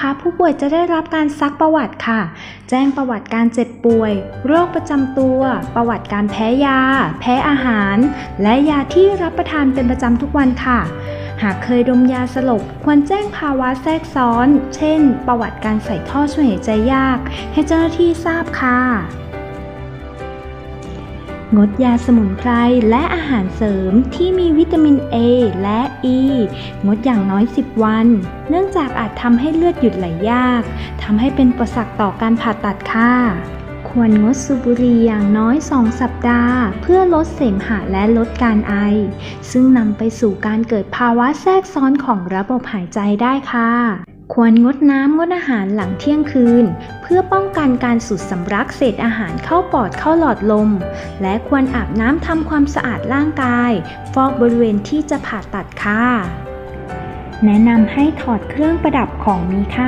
นะคะ ผู้ป่วยจะได้รับการซักประวัติค่ะ แจ้งประวัติการเจ็บป่วย โรคประจำตัว ประวัติการแพ้ยา แพ้อาหาร และยาที่รับประทานเป็นประจำทุกวันค่ะ หากเคยดมยาสลบควรแจ้งภาวะแทรกซ้อน เช่น ประวัติการใส่ท่อช่วยหายใจยาก ให้เจ้าหน้าที่ทราบค่ะ งดยาสมุนไพรและอาหารเสริมที่มีวิตามิน A และ E งดอย่างน้อย 10 วัน เนื่องจากอาจทำให้เลือดหยุดไหลยากทำให้เป็นประสักต่อการผ่าตัดค่ะ ควรงดสูบบุหรี่อย่างน้อย 2 สัปดาห์ เพื่อลดเสมหะและลดการไอ ซึ่งนำไปสู่การเกิดภาวะแทรกซ้อนของระบบหายใจได้ค่ะ ควรงดน้ำงดอาหารหลังเที่ยงคืน เพื่อป้องกันการสูดสำลักเศษอาหารเข้าปอดเข้าหลอดลม และควรอาบน้ำทำความสะอาดร่างกาย ฟอกบริเวณที่จะผ่าตัดค่ะ แนะนำให้ถอดเครื่องประดับของมีค่า